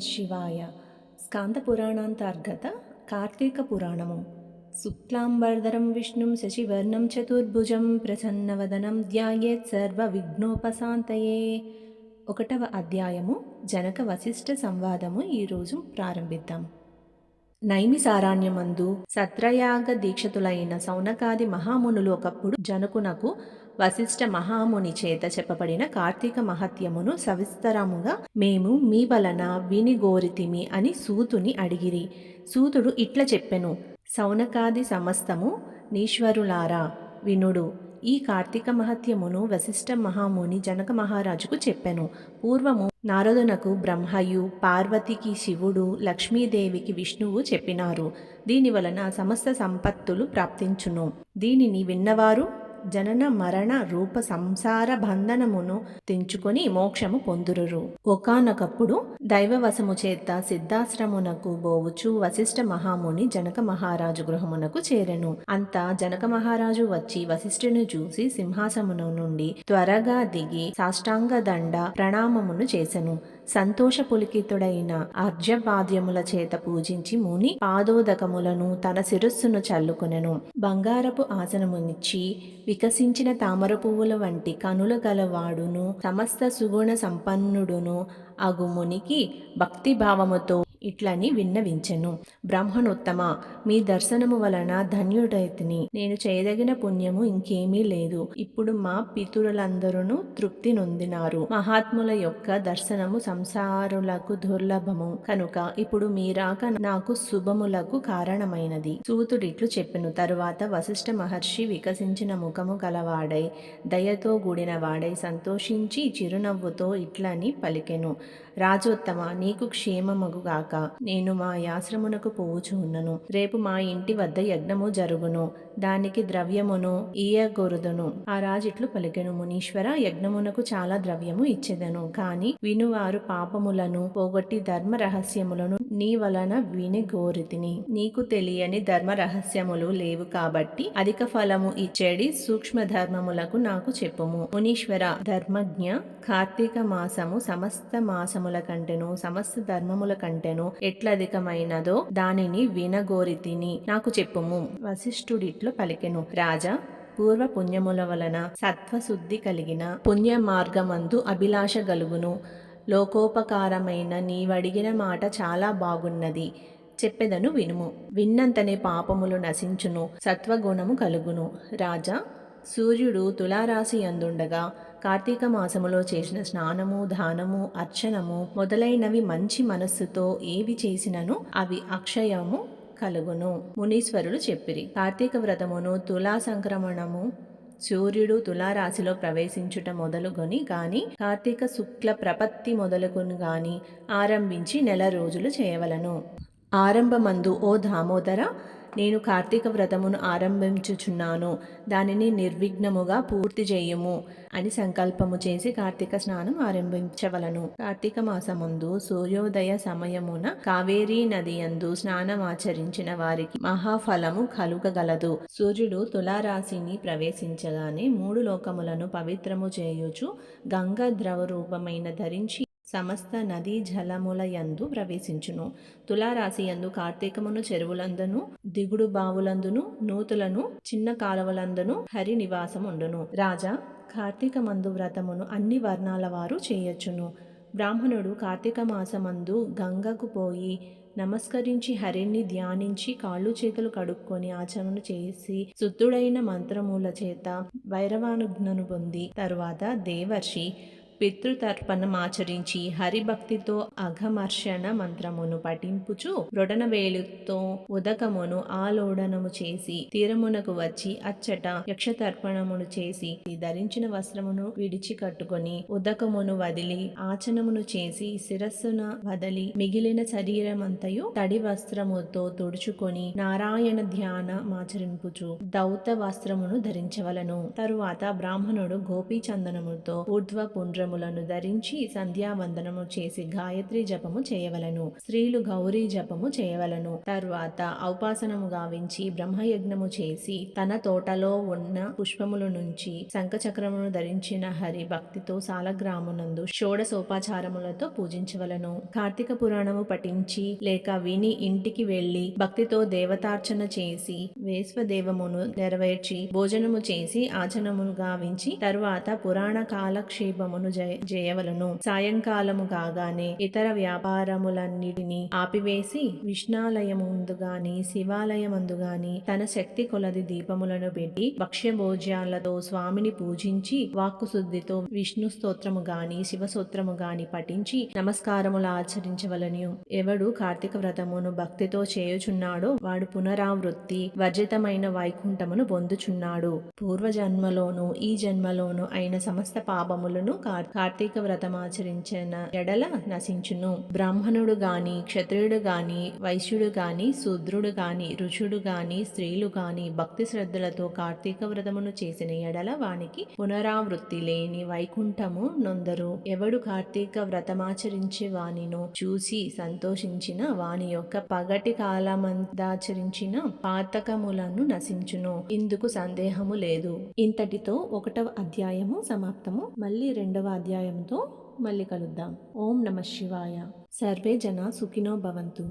శివాయ స్కాంద పురాణాంతర్గత కార్తీక పురాణము శుక్లాంబర్ధరం విష్ణుం శశివర్ణం చతుర్భుజం ప్రసన్నవదనం ధ్యాయేత్ సర్వ విఘ్నోపశాంతయే ఒకటవ అధ్యాయము జనక వశిష్ఠ సంవాదము ఈరోజు ప్రారంభిద్దాం। నైమిసారణ్యమందు సత్రయాగ దీక్షతులైన సౌనకాది మహామునులు ఒకప్పుడు జనకునకు వశిష్ఠ మహాముని చేత చెప్పబడిన కార్తీక మహత్యమును సవిస్తరముగా మేము మీ వలన వినిగోరితిమి అని సూతుని అడిగిరి. సూతుడు ఇట్ల చెప్పెను సౌనకాది సమస్తము నీశ్వరులారా వినుడు ఈ కార్తీక మహత్యమును వశిష్ఠ మహాముని జనక మహారాజుకు చెప్పెను. పూర్వము నారదునకు బ్రహ్మయు పార్వతికి శివుడు లక్ష్మీదేవికి విష్ణువు చెప్పినారు. దీని వలన సమస్త సంపత్తులు ప్రాప్తించును. దీనిని విన్నవారు జనన మరణ రూప సంసార బంధనమును తెంచుకొని మోక్షము పొందురురు. ఒకనొకప్పుడు దైవవశము చేత సిద్ధాశ్రమునకు బోవుచు వశిష్ఠ మహాముని జనక మహారాజు గృహమునకు చేరెను. అంతా జనక మహారాజు వచ్చి వశిష్ఠుని చూసి సింహాసమును నుండి త్వరగా దిగి సాష్టాంగ దండ ప్రణామమును చేసెను. సంతోష పులికితుడైన అర్జపాద్యముల చేత పూజించి ముని పాదోదకములను తన శిరస్సును చల్లుకొనెను. బంగారపు ఆసనమునిచ్చి వికసించిన తామర పువ్వుల వంటి కనుల గలవాడును సమస్త సుగుణ సంపన్నుడును అగు మునికి భక్తిభావముతో ఇట్లని విన్నవించెను. బ్రాహ్మణోత్తమ మీ దర్శనము వలన ధన్యుడైతిని. నేను చేయదగిన పుణ్యము ఇంకేమీ లేదు. ఇప్పుడు మా పితురులందరూ తృప్తి నొందినారు. మహాత్ముల యొక్క దర్శనము సంసారులకు దుర్లభము. కనుక ఇప్పుడు మీరాక నాకు శుభములకు కారణమైనది. సూతుడిట్లు చెప్పెను. తరువాత వశిష్ఠ మహర్షి వికసించిన ముఖము గలవాడై దయతో కూడిన వాడై సంతోషించి చిరునవ్వుతో ఇట్లని పలికెను. రాజోత్తమ నీకు క్షేమమగుగాక. నేను మా యాశ్రమునకు పోవుచు ఉన్నను. రేపు మా ఇంటి వద్ద యజ్ఞము జరుగును. దానికి ద్రవ్యమును ఈయగొరుదును ఆ రాజిట్లు పలికెను. మునీశ్వర యజ్ఞమునకు చాలా ద్రవ్యము ఇచ్చేదను. కాని వినువారు పాపములను పోగొట్టి ధర్మ రహస్యములను నీ వలన విని గోరితిని. నీకు తెలియని ధర్మ రహస్యములు లేవు కాబట్టి అధిక ఫలము ఇచ్చేడి సూక్ష్మ ధర్మములకు నాకు చెప్పుము. మునీశ్వర ధర్మజ్ఞ కార్తీక మాసము సమస్త మాసముల కంటెను సమస్త ధర్మముల కంటెను ఎట్లధికమైనదో దానిని వినగోరితిని నాకు చెప్పుము. వశిష్ఠుడిట్లో పలికెను. రాజా పూర్వ పుణ్యముల వలన సత్వశుద్ధి కలిగిన పుణ్య మార్గమందు అభిలాష గలుగును. లోకోపకారమైన నీవడిగిన మాట చాలా బాగున్నది. చెప్పెదను వినుము. విన్నంతనే పాపములు నశించును సత్వగుణము కలుగును. రాజా సూర్యుడు తులారాశి అందుండగా కార్తీక మాసములో చేసిన స్నానము దానము అర్చనము మొదలైనవి మంచి మనస్సుతో ఏవి చేసినను అవి అక్షయము కలుగును. మునీశ్వరులు చెప్పిరి. కార్తీక వ్రతమును తులా సంక్రమణము సూర్యుడు తులారాశిలో ప్రవేశించుట మొదలుకొని కానీ కార్తీక శుక్ల ప్రపత్తి మొదలుకొని గాని ఆరంభించి నెల రోజులు చేయవలను. ఆరంభమందు ఓ దామోదర నేను కార్తీక వ్రతమును ఆరంభించుచున్నాను. దానిని నిర్విఘ్నముగా పూర్తి చేయుము అని సంకల్పము చేసి కార్తీక స్నానం ఆరంభించవలను. కార్తీక మాసముందు సూర్యోదయ సమయమున కావేరీ నది యందు స్నానమాచరించిన వారికి మహాఫలము కలుగగలదు. సూర్యుడు తులారాశిని ప్రవేశించగానే మూడు లోకములను పవిత్రము చేయుచు గంగ ద్రవ రూపమైన ధరించి సమస్త నదీ జలముల యందు ప్రవేశించును. తులారాశియందు కార్తీకమును చెరువులందును దిగుడు బావులందును నూతులను చిన్న కాలువలందును హరి నివాసముండును. రాజా కార్తీక మందు వ్రతమును అన్ని వర్ణాల వారు చేయొచ్చును బ్రాహ్మణుడు కార్తీక మాసమందు గంగకు పోయి నమస్కరించి హరిని ధ్యానించి కాళ్ళు చేతులు కడుక్కొని ఆచరణ చేసి శుద్ధుడైన మంత్రముల చేత భైరవానుజ్ఞను పొంది తరువాత దేవర్షి పితృతర్పణం ఆచరించి హరిభక్తితో అఘమర్షణ మంత్రమును పఠింపుచు వేలుతో ఉదకమును ఆలోడనము చేసి తీరమునకు వచ్చి అచ్చట యక్షతర్పణమును చేసి ధరించిన వస్త్రమును విడిచి కట్టుకొని ఉదకమును వదిలి ఆచనమును చేసి శిరస్సున వదలి మిగిలిన శరీరమంతయు తడి వస్త్రముతో తుడుచుకొని నారాయణ ధ్యాన మాచరింపుచు దౌత వస్త్రమును ధరించవలను. తరువాత బ్రాహ్మణుడు గోపీచందనముతో ఊర్ధ్వ పుండ్ర వస్త్రములను ధరించి సంధ్యావందనము చేసి గాయత్రి జపము చేయవలను స్త్రీలు గౌరీ జపము చేయవలను. తర్వాత ఔపాసనము గావించి బ్రహ్మయజ్ఞము చేసి తన తోటలో ఉన్న పుష్పముల నుంచి శంఖచక్రమును ధరించిన హరి భక్తితో సాలగ్రామునందు షోడసోపాచారములతో పూజించవలను. కార్తీక పురాణము పఠించి లేక విని ఇంటికి వెళ్ళి భక్తితో దేవతార్చన చేసి వేశ్వదేవమును నెరవేర్చి భోజనము చేసి ఆచనమును గావించి తరువాత పురాణ కాలక్షేపమును చేయవలను సాయంకాలము కాగానే ఇతర వ్యాపారములన్నిటినీ ఆపివేసి విష్ణాలయముందుగాని శివాలయమందుగాని గాని తన శక్తి కొలది దీపములను పెట్టి భక్ష్యభోజ్యాలతో స్వామిని పూజించి వాక్కు శుద్ధితో విష్ణు స్తోత్రము గాని శివ గాని పఠించి నమస్కారములు ఆచరించవలను ఎవడు కార్తీక వ్రతమును భక్తితో చేయుచున్నాడో వాడు పునరావృత్తి వర్జితమైన వైకుంఠమును పొందుచున్నాడు. పూర్వజన్మలోను ఈ జన్మలోను అయిన సమస్త పాపములను కార్- కార్తీక వ్రతం ఆచరించిన ఎడల నశించును. బ్రాహ్మణుడు గాని క్షత్రియుడు గాని వైశ్యుడు గాని శూద్రుడు గాని ఋషుడు గాని స్త్రీలు గాని భక్తి శ్రద్ధలతో కార్తీక వ్రతమును చేసిన ఎడల వానికి పునరావృత్తి లేని వైకుంఠము నొందరు. ఎవడు కార్తీక వ్రతమాచరించే వానిను చూసి సంతోషించిన వాని యొక్క పగటి కాలమందాచరించిన పాతకములను నశించును. ఇందుకు సందేహము లేదు. ఇంతటితో ఒకటవ అధ్యాయము సమాప్తము. మళ్ళీ రెండవ అధ్యాయంతో మళ్ళీ కలుద్దాం. ఓం నమ శివాయ. సర్వే జన సుఖినో భవంతు.